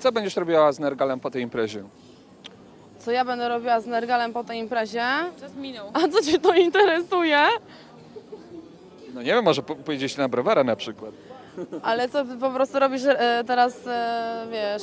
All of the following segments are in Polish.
Co będziesz robiła z Nergalem po tej imprezie? Co ja będę robiła z Nergalem po tej imprezie? Czas minął. A co cię to interesuje? No nie wiem, może po- pójdziecie na browara na przykład. Ale co ty po prostu robisz e, teraz, e, wiesz,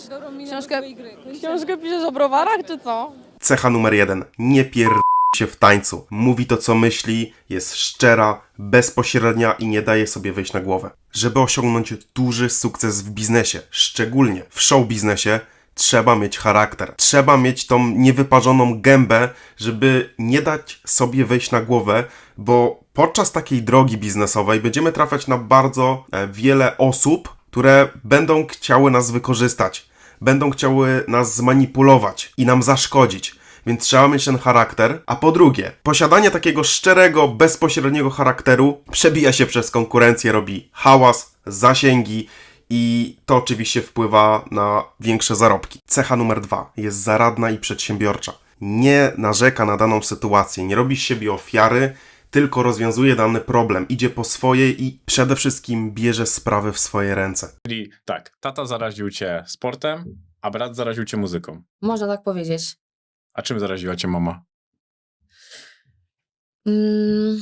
Książkę- do swojej gry. Kończymy. książkę piszesz o browarach, czy co? Cecha numer jeden. Nie pier... się w tańcu. Mówi to, co myśli, jest szczera, bezpośrednia i nie daje sobie wejść na głowę. Żeby osiągnąć duży sukces w biznesie, szczególnie w show biznesie, trzeba mieć charakter. Trzeba mieć tą niewyparzoną gębę, żeby nie dać sobie wejść na głowę, bo podczas takiej drogi biznesowej będziemy trafiać na bardzo e, wiele osób, które będą chciały nas wykorzystać, będą chciały nas zmanipulować i nam zaszkodzić. Więc trzeba mieć ten charakter. A po drugie, posiadanie takiego szczerego, bezpośredniego charakteru przebija się przez konkurencję, robi hałas, zasięgi i to oczywiście wpływa na większe zarobki. Cecha numer dwa jest zaradna i przedsiębiorcza. Nie narzeka na daną sytuację, nie robi z siebie ofiary, tylko rozwiązuje dany problem, idzie po swoje i przede wszystkim bierze sprawy w swoje ręce. Czyli tak, tata zaraził cię sportem, a brat zaraził cię muzyką. Można tak powiedzieć. A czym zaraziła cię mama? Mm.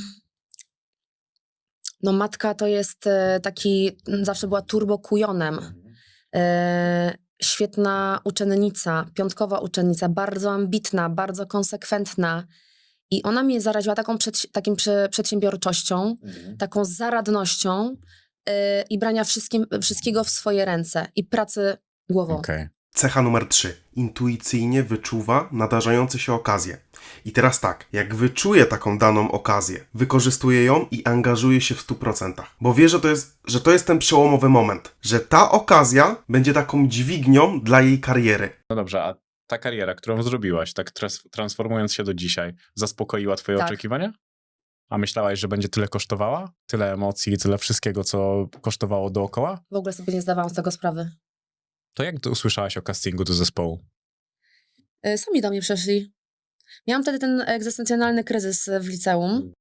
No matka to jest e, taki, m, zawsze była turbokujonem. E, świetna uczennica, piątkowa uczennica, bardzo ambitna, bardzo konsekwentna. I ona mnie zaraziła taką przed, takim prze, przedsiębiorczością, taką zaradnością e, i brania wszystkim, wszystkiego w swoje ręce i pracy głową. Okej. Cecha numer 3. Intuicyjnie wyczuwa nadarzające się okazje. I teraz tak, jak wyczuje taką daną okazję, wykorzystuje ją i angażuje się w 100%. Bo wie, że to jest, że to jest ten przełomowy moment, że ta okazja będzie taką dźwignią dla jej kariery. No dobrze, a ta kariera, którą zrobiłaś, tak transformując się do dzisiaj, zaspokoiła twoje Tak. oczekiwania? A myślałaś, że będzie tyle kosztowała? Tyle emocji, tyle wszystkiego, co kosztowało dookoła? W ogóle sobie nie zdawałam z tego sprawy. To jak usłyszałaś o castingu do zespołu? Y, Sami do mnie przeszli. Miałam wtedy ten egzystencjonalny kryzys w liceum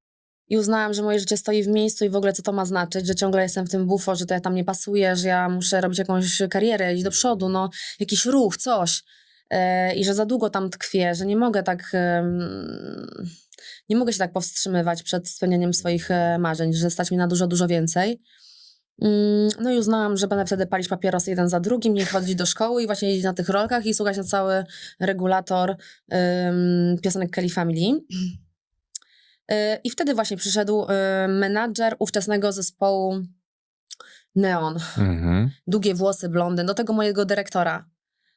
i uznałam, że moje życie stoi w miejscu i w ogóle co to ma znaczyć, że ciągle jestem w tym bufo, że to ja tam nie pasuje, że ja muszę robić jakąś karierę, iść do przodu, no jakiś ruch, coś. E, I że za długo tam tkwię, że nie mogę tak, nie mogę się tak powstrzymywać przed spełnieniem swoich e, marzeń, że stać mi na dużo, dużo więcej. Mm, No i uznałam, że będę wtedy palić papierosy jeden za drugim, nie chodzić do szkoły i właśnie jeździć na tych rolkach i słuchać na cały regulator ym, piosenek Kelly Family. Y, I wtedy właśnie przyszedł y, menadżer ówczesnego zespołu Neon. Mhm. Długie włosy, blondyn, do tego mojego dyrektora.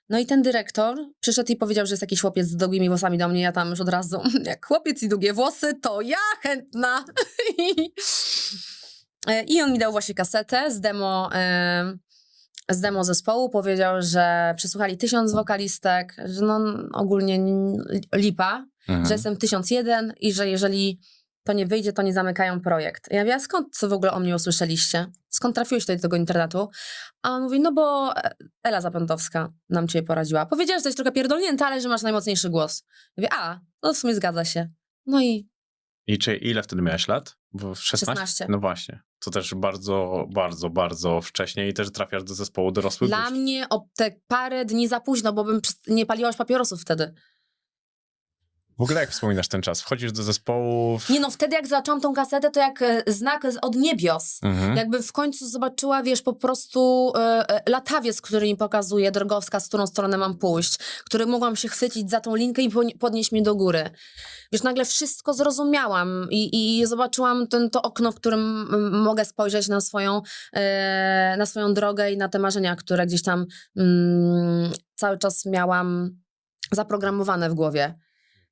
No i ten dyrektor przyszedł i powiedział, że jest jakiś chłopiec z długimi włosami do mnie. Ja tam już od razu, jak chłopiec i długie włosy, to ja chętna. E, I on mi dał właśnie kasetę z demo, e, z demo zespołu. Powiedział, że przesłuchali tysiąc wokalistek, że no ogólnie lipa, Mhm. że jestem tysiąc jeden i że jeżeli to nie wyjdzie, to nie zamykają projekt. Ja mówię, a skąd co w ogóle o mnie usłyszeliście? Skąd trafiłeś tutaj do tego internetu? A on mówi, no bo Ela Zapętowska nam cię poradziła. Powiedziała, że jesteś trochę pierdolnięta, ale że masz najmocniejszy głos. Ja mówię, a, no w sumie zgadza się. No i I czy ile wtedy miałeś lat? Bo w 16? 16. No właśnie. To też bardzo, bardzo, bardzo wcześnie i też trafiasz do zespołu dorosłych dla ludzi. mnie o te parę dni za późno, bo bym nie paliła już papierosów wtedy. W ogóle jak wspominasz ten czas? Wchodzisz do zespołu... W... Nie no, wtedy jak zaczęłam tą kasetę, to jak e, znak z- od niebios. Mhm. Jakby w końcu zobaczyła, wiesz, po prostu e, e, latawiec, który mi pokazuje, drogowskaz, w którą stronę mam pójść, który mogłam się chwycić za tą linkę i podnieść mnie do góry. Wiesz, nagle wszystko zrozumiałam i, i zobaczyłam ten, to okno, w którym mogę spojrzeć na swoją, e, na swoją drogę i na te marzenia, które gdzieś tam mm, cały czas miałam zaprogramowane w głowie.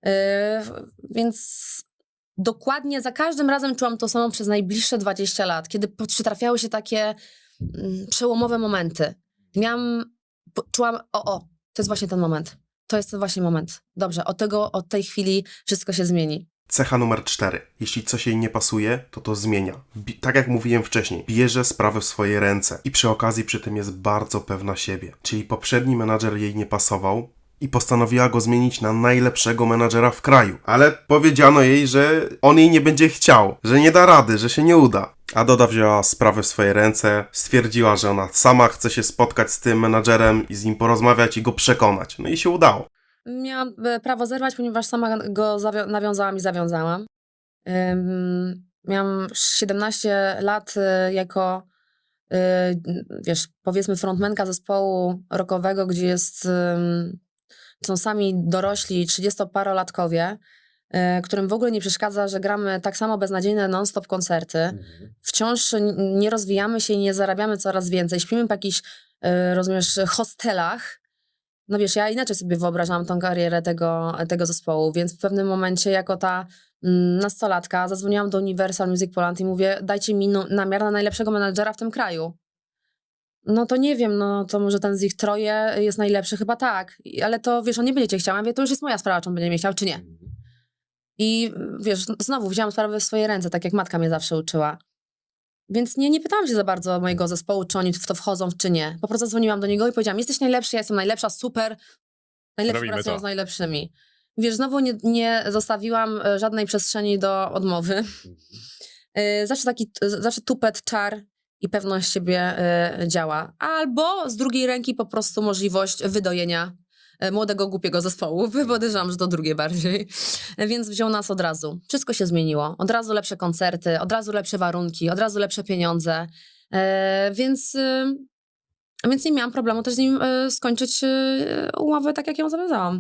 E, więc dokładnie za każdym razem czułam to samo przez najbliższe 20 lat, kiedy przytrafiały się takie mm, przełomowe momenty. Miałam, czułam, o, o, to jest właśnie ten moment. To jest ten właśnie moment. Dobrze, od tego, od tej chwili wszystko się zmieni. Cecha numer 4. Jeśli coś jej nie pasuje, to to zmienia. Bi- tak jak mówiłem wcześniej, bierze sprawy w swoje ręce i przy okazji przy tym jest bardzo pewna siebie. Czyli poprzedni menadżer jej nie pasował, i postanowiła go zmienić na najlepszego menadżera w kraju. Ale powiedziano jej, że on jej nie będzie chciał, że nie da rady, że się nie uda. A Doda wzięła sprawę w swoje ręce, stwierdziła, że ona sama chce się spotkać z tym menadżerem i z nim porozmawiać i go przekonać. No i się udało. Miałam e, prawo zerwać, ponieważ sama go nawiązałam i zawiązałam. Miałam 17 lat y, jako, y, wiesz, powiedzmy frontmenka zespołu rockowego, gdzie jest, są sami dorośli 30-parolatkowie, y, którym w ogóle nie przeszkadza, że gramy tak samo beznadziejne non-stop koncerty. Wciąż n- nie rozwijamy się i nie zarabiamy coraz więcej. Śpimy w jakichś, y, rozumiesz, hostelach, no wiesz, ja inaczej sobie wyobrażałam tą karierę tego, tego zespołu, więc w pewnym momencie jako ta mm, nastolatka zadzwoniłam do Universal Music Poland i mówię, dajcie mi namiar na najlepszego menadżera w tym kraju. No to nie wiem, no to może ten z ich troje jest najlepszy, chyba tak, I- ale to wiesz, on nie będzie cię chciał, ja mówię, to już jest moja sprawa, czy on będzie mnie chciał, czy nie. I wiesz, znowu wzięłam sprawę w swoje ręce, tak jak matka mnie zawsze uczyła. Więc nie, nie pytałam się za bardzo mojego zespołu, czy oni w to wchodzą, czy nie. Po prostu dzwoniłam do niego i powiedziałam, jesteś najlepszy, ja jestem najlepsza, super. Najlepsi Robimy pracują to. z najlepszymi. Wiesz, znowu nie, nie zostawiłam e, żadnej przestrzeni do odmowy. E, Zawsze taki, zawsze tupet, czar i pewność siebie e, działa. Albo z drugiej ręki po prostu możliwość wydojenia e, młodego, głupiego zespołu. Podejrzewam, że to drugie bardziej. Więc wziął nas od razu. Wszystko się zmieniło. Od razu lepsze koncerty, od razu lepsze warunki, od razu lepsze pieniądze. E, Więc, więc nie miałam problemu też z nim skończyć umowę tak, jak ją zawiązałam.